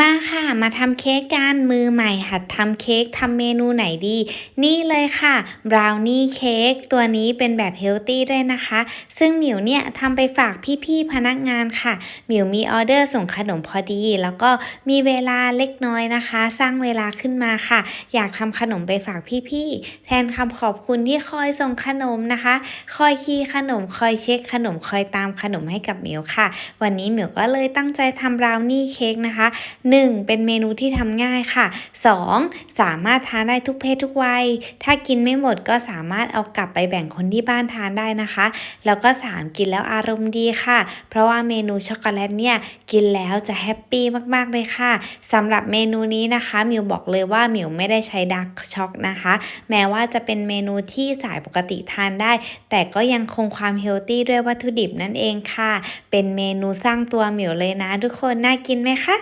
มาค่ะ มาทำเค้กกันมือใหม่หัดทำเค้กทำเมนูไหนดี นี่เลยค่ะบราวนี่เค้กตัวนี้เป็นแบบเฮลตี้ด้วยนะคะ ซึ่งหมิวเนี่ยทำไปฝากพี่ๆพนักงานค่ะหมิวมีออเดอร์ส่งขนมพอดี แล้วก็มีเวลาเล็กน้อยนะคะ สร้างเวลาขึ้นมาค่ะ อยากทำขนมไปฝากพี่ๆแทนคำขอบคุณที่คอยส่งขนมนะคะ คอยคีขนมคอยเช็คขนมคอยตามขนมให้กับหมิวค่ะ วันนี้หมิวก็เลยตั้งใจทำบราวนี่เค้กนะคะ 1. เป็นเมนูที่ทำง่ายค่ะ 2. สามารถทานได้ทุกเพศทุกวัย ถ้ากินไม่หมดก็สามารถเอากลับไปแบ่งคนที่บ้านทานได้นะคะ แล้วก็ 3. กินแล้วอารมณ์ดีค่ะ เพราะว่าเมนูช็อกโกแลตเนี่ยกินแล้วจะแฮปปี้มากๆเลยค่ะสำหรับเมนูนี้นะคะมิวบอกเลยว่ามิวไม่ได้ใช้ดาร์กช็อกนะคะ แม้ว่าจะเป็นเมนูที่สายปกติทานได้ แต่ก็ยังคงความเฮลตี้ด้วยวัตถุดิบนั่นเองค่ะ เป็นเมนูสร้างตัวหมิวเลยนะทุกคนน่ากินไหมคะ